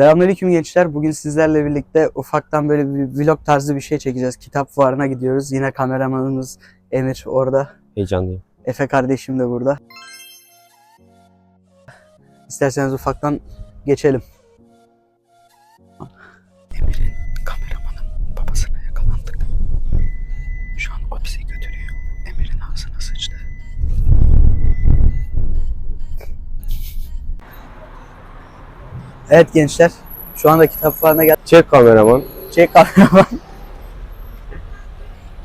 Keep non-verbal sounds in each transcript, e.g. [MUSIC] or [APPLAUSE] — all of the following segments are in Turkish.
Selamünaleyküm gençler. Bugün sizlerle birlikte ufaktan böyle bir vlog tarzı bir şey çekeceğiz. Kitap fuarına gidiyoruz. Yine kameramanımız Emir orada. Heyecanlıyım. Efe kardeşim de burada. İsterseniz ufaktan geçelim. Evet gençler. Şu anda kitap fuarına geldik. Çek kameraman. Çek kameraman.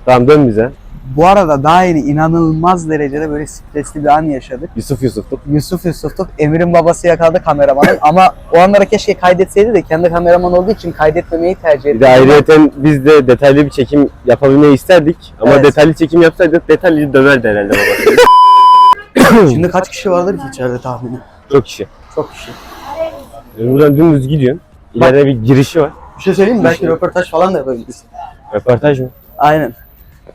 Tamam dön bize. Bu arada daha yeni inanılmaz derecede böyle stresli bir an yaşadık. Yusuf Yusuf'luk. Yusuf Yusuf'tuk. Emir'in babası yakaladı kameramanın ama o anlara keşke kaydetseydi de kendi kameraman olduğu için kaydetmemeyi tercih etti. Bir de ayrıyeten biz de detaylı bir çekim yapabilmeyi isterdik. Ama Evet. detaylı çekim yapsaydık detaylı döverdi herhalde babası. Şimdi kaç kişi vardır ki içeride tahmini? Çok kişi. Çok kişi. Buradan dümdüz gidiyorsun. İleride bir girişi var. Bir şey söyleyeyim mi? Belki röportaj falan da yapabiliriz. Röportaj mı? Aynen.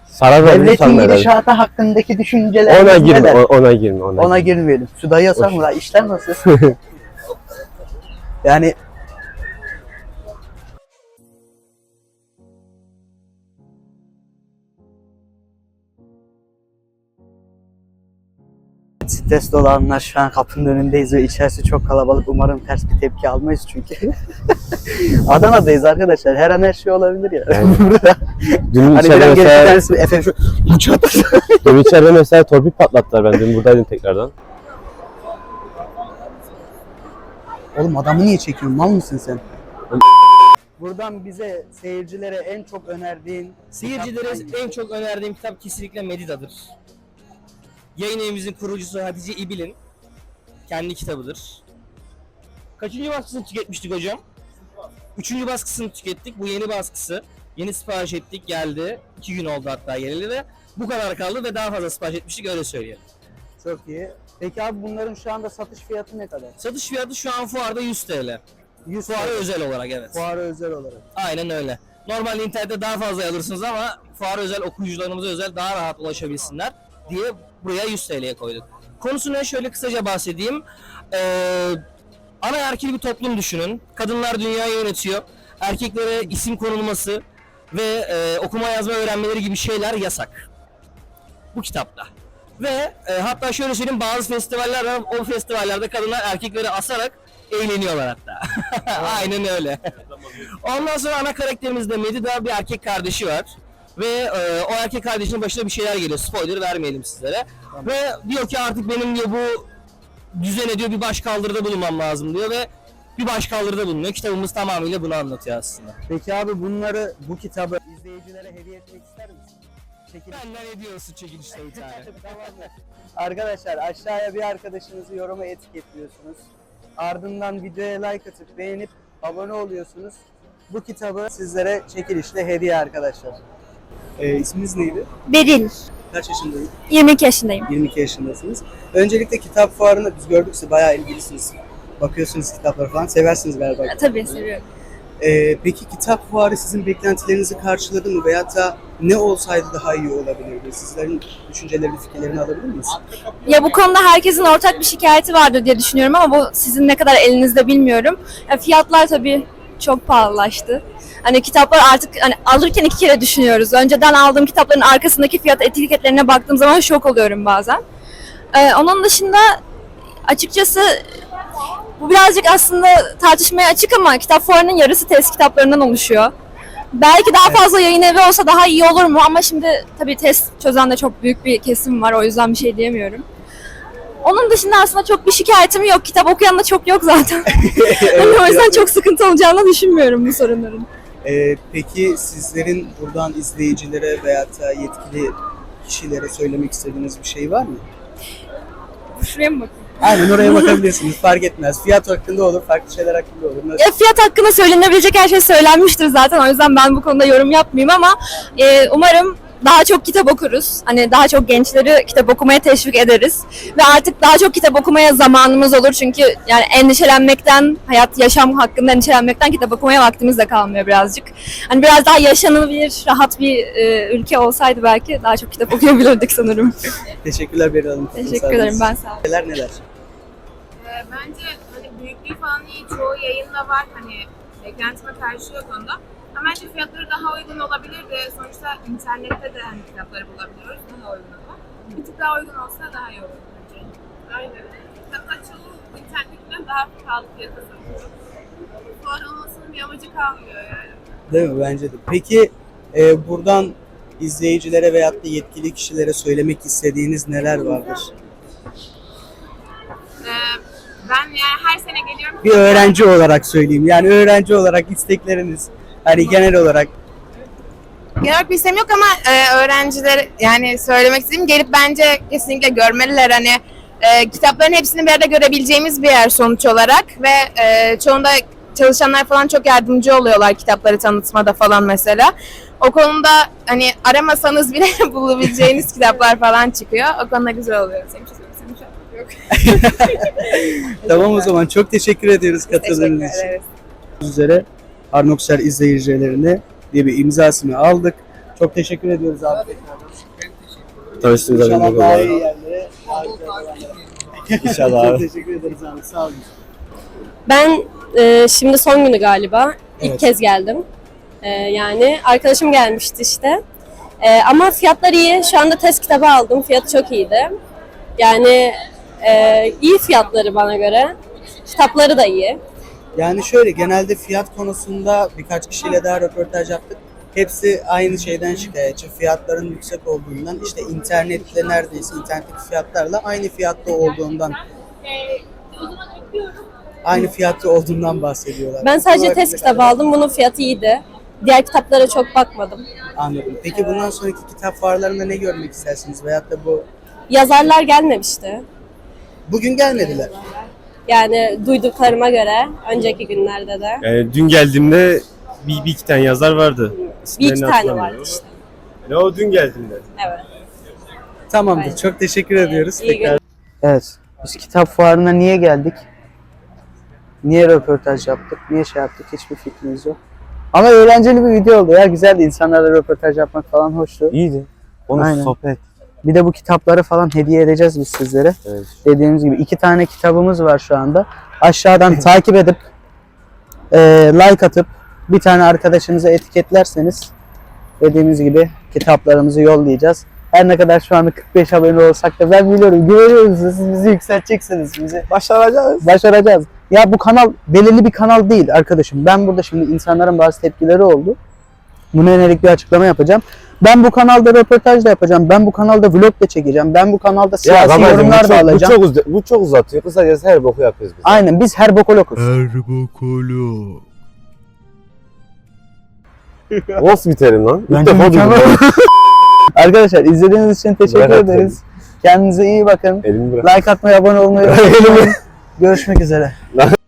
Sarar verdi Devletin herhalde. gidişatı hakkındaki düşünceler Ona girme, o- ona girme, ona, Ona girme. girmeyelim. Şu dayı yasak mı? lan? İşler nasıl? [LAUGHS] yani Stres dolu anlar şu an kapının önündeyiz ve içerisi çok kalabalık. Umarım ters bir tepki almayız çünkü. [LAUGHS] Adana'dayız arkadaşlar. Her an her şey olabilir ya. Yani. [LAUGHS] Burada. Dün hani içeride mesela, efendim şu uçak. [LAUGHS] dün içeride mesela torpil patlattılar ben dün buradaydım tekrardan. Oğlum adamı niye çekiyorsun? Mal mısın sen? Buradan bize seyircilere en çok önerdiğin Seyircilere en çok önerdiğim kitap kesinlikle Medida'dır. Yayın evimizin kurucusu Hatice İbil'in kendi kitabıdır. Kaçıncı baskısını tüketmiştik hocam? Üçüncü baskısını tükettik. Bu yeni baskısı. Yeni sipariş ettik geldi. İki gün oldu hatta geleli de. Bu kadar kaldı ve daha fazla sipariş etmiştik öyle söyleyelim. Çok iyi. Peki abi bunların şu anda satış fiyatı ne kadar? Satış fiyatı şu an fuarda 100 TL. 100 Fuara TL. özel olarak evet. Fuara özel olarak. Aynen öyle. Normalde internette daha fazla alırsınız ama fuara özel okuyucularımıza özel daha rahat ulaşabilsinler diye buraya 100 TL'ye koyduk. Konusuna şöyle kısaca bahsedeyim. Ee, anaerkil bir toplum düşünün. Kadınlar dünyayı yönetiyor. Erkeklere isim konulması ve e, okuma yazma öğrenmeleri gibi şeyler yasak. Bu kitapta. Ve e, hatta şöyle söyleyeyim bazı festivaller var. O festivallerde kadınlar erkekleri asarak eğleniyorlar hatta. [LAUGHS] Aynen öyle. Ondan sonra ana karakterimizde Medida bir erkek kardeşi var. Ve e, o erkek kardeşinin başına bir şeyler geliyor. Spoiler vermeyelim sizlere. Ve diyor ki artık benim diyor bu düzene diyor bir baş kaldırıda bulunmam lazım diyor ve bir baş kaldırıda bulunuyor. Kitabımız tamamıyla bunu anlatıyor aslında. Peki abi bunları, bu kitabı izleyicilere hediye etmek ister misin? Çekil. Benden ediyorsun çekilişte bir tane. [LAUGHS] Tamamdır. Arkadaşlar aşağıya bir arkadaşınızı yoruma etiketliyorsunuz. Ardından videoya like atıp beğenip abone oluyorsunuz. Bu kitabı sizlere çekilişle hediye arkadaşlar. Ee, isminiz neydi? Beril. Kaç yaşındayım? 22 yaşındayım. 22 yaşındasınız. Öncelikle kitap fuarında biz gördük sizi bayağı ilgilisiniz. Bakıyorsunuz kitaplara falan. Seversiniz galiba. Tabii seviyorum. Ee, peki kitap fuarı sizin beklentilerinizi karşıladı mı? Veyahut da ne olsaydı daha iyi olabilirdi? Sizlerin düşüncelerini, fikirlerini alabilir miyiz? Ya bu konuda herkesin ortak bir şikayeti vardır diye düşünüyorum ama bu sizin ne kadar elinizde bilmiyorum. Ya fiyatlar tabii çok pahalılaştı. Hani kitaplar artık hani alırken iki kere düşünüyoruz. Önceden aldığım kitapların arkasındaki fiyat etiketlerine baktığım zaman şok oluyorum bazen. Ee, onun dışında açıkçası bu birazcık aslında tartışmaya açık ama kitap fuarının yarısı test kitaplarından oluşuyor. Belki daha fazla yayın evi olsa daha iyi olur mu ama şimdi tabii test çözen de çok büyük bir kesim var o yüzden bir şey diyemiyorum. Onun dışında aslında çok bir şikayetim yok. Kitap okuyan da çok yok zaten. [LAUGHS] Hani o yüzden çok sıkıntı olacağını düşünmüyorum bu sorunların. Ee, peki sizlerin buradan izleyicilere veyahut da yetkili kişilere söylemek istediğiniz bir şey var mı? Şuraya mı bakayım? Aynen oraya [LAUGHS] bakabilirsiniz. Fark etmez. Fiyat hakkında olur, farklı şeyler hakkında olur. Nasıl? Ya fiyat hakkında söylenebilecek her şey söylenmiştir zaten. O yüzden ben bu konuda yorum yapmayayım ama e, umarım daha çok kitap okuruz. Hani daha çok gençleri kitap okumaya teşvik ederiz. Ve artık daha çok kitap okumaya zamanımız olur. Çünkü yani endişelenmekten, hayat, yaşam hakkında endişelenmekten kitap okumaya vaktimiz de kalmıyor birazcık. Hani biraz daha yaşanılabilir, rahat bir e, ülke olsaydı belki daha çok kitap [LAUGHS] okuyabilirdik sanırım. Teşekkürler Beril Hanım. Teşekkür ederim ben sağ olun. Neler neler? Ee, Bence hani büyük bir içeriği falan iyi. Çoğu yayında var. Hani beklentime karşı yok onda. Ama bence fiyatları daha uygun olabilirdi. Sonuçta internette de hani kitapları bulabiliyoruz. Daha uygun ama. Bir tık daha uygun olsa daha iyi olur bence. Aynen. Kitaplar çoğu internetten daha pahalı fiyata satılıyor. Fuar olmasının bir amacı kalmıyor yani. Değil mi? Bence de. Peki e, buradan izleyicilere veyahut da yetkili kişilere söylemek istediğiniz neler vardır? Ee, ben yani her sene geliyorum. Bir öğrenci olarak söyleyeyim. Yani öğrenci olarak istekleriniz hani genel olarak Genel bir isteğim yok ama e, öğrenciler yani söylemek istediğim gelip bence kesinlikle görmeliler hani e, kitapların hepsini bir arada görebileceğimiz bir yer sonuç olarak ve e, çoğunda çalışanlar falan çok yardımcı oluyorlar kitapları tanıtmada falan mesela. O konuda hani aramasanız bile [LAUGHS] bulabileceğiniz [LAUGHS] kitaplar falan çıkıyor. O konuda güzel oluyor. Senin için senin için yok. [LAUGHS] tamam o zaman çok teşekkür ediyoruz Teşekkür katıldığınız için. ederiz. üzere Arnoksel izleyicilerine diye bir imzasını aldık. Çok teşekkür ediyoruz abi. Tanıştığımıza İnşallah memnun daha oldum. iyi yerlere. daha güzel yerlere. [LAUGHS] İnşallah Çok abi. teşekkür ederiz abi. Sağ olun. Ben e, şimdi son günü galiba. İlk Evet. kez geldim. E, yani arkadaşım gelmişti işte. E, ama fiyatlar iyi. Şu anda test kitabı aldım. Fiyatı çok iyiydi. Yani e, iyi fiyatları bana göre. Kitapları da iyi. Yani şöyle genelde fiyat konusunda birkaç kişiyle daha röportaj yaptık. Hepsi aynı şeyden şikayetçi. Fiyatların yüksek olduğundan işte internette neredeyse internetteki fiyatlarla aynı fiyatta olduğundan aynı fiyatta olduğundan bahsediyorlar. Ben sadece test kitabı aldım. Bunun fiyatı iyiydi. Diğer kitaplara çok bakmadım. Anladım. Peki bundan sonraki kitap fuarlarında ne görmek istersiniz? Veyahut da bu Yazarlar gelmemişti. bugün gelmediler. Yani duyduklarıma göre önceki günlerde de. Yani dün geldiğimde bir, bir iki tane yazar vardı. Bir iki tane vardı işte. Ne o dün geldiğimde. Evet. Tamamdır. Aynen. Çok teşekkür ediyoruz. İyi Tekrar. Evet. Biz kitap fuarına niye geldik? Niye röportaj yaptık? Niye şey yaptık? Hiçbir fikrimiz yok. Ama eğlenceli bir video oldu ya. Güzeldi. İnsanlarla röportaj yapmak falan hoştu. İyiydi. Onu Aynen. sohbet. Bir de bu kitapları falan hediye edeceğiz biz sizlere. Evet. Dediğimiz gibi iki tane kitabımız var şu anda. Aşağıdan [LAUGHS] takip edip e, like atıp bir tane arkadaşınıza etiketlerseniz dediğimiz gibi kitaplarımızı yollayacağız. Her ne kadar şu anda 45 abone olsak da ben biliyorum güveniyorum size siz bizi yükselteceksiniz. Bizi Başaracağız. başaracağız. Ya bu kanal belirli bir kanal değil arkadaşım. Ben burada şimdi insanların bazı tepkileri oldu. Buna yönelik bir açıklama yapacağım. Ben bu kanalda röportaj da yapacağım. Ben bu kanalda vlog da çekeceğim. Ben bu kanalda Ya siyasi babacım bu yorumlar da çok, bu, alacağım. çok, uz- bu çok uzatıyor. Kısacası her boku yapıyoruz biz. Aynen biz her bokolokuz. Erbokolo. Nasıl biterim lan? İlk Bence defa mükemmel. duydum. [LAUGHS] Arkadaşlar izlediğiniz için teşekkür Bırak ederiz. Kendinize iyi bakın. Elimi bırak. Like atmayı, abone olmayı [LAUGHS] unutmayın. Görüşmek üzere. [LAUGHS]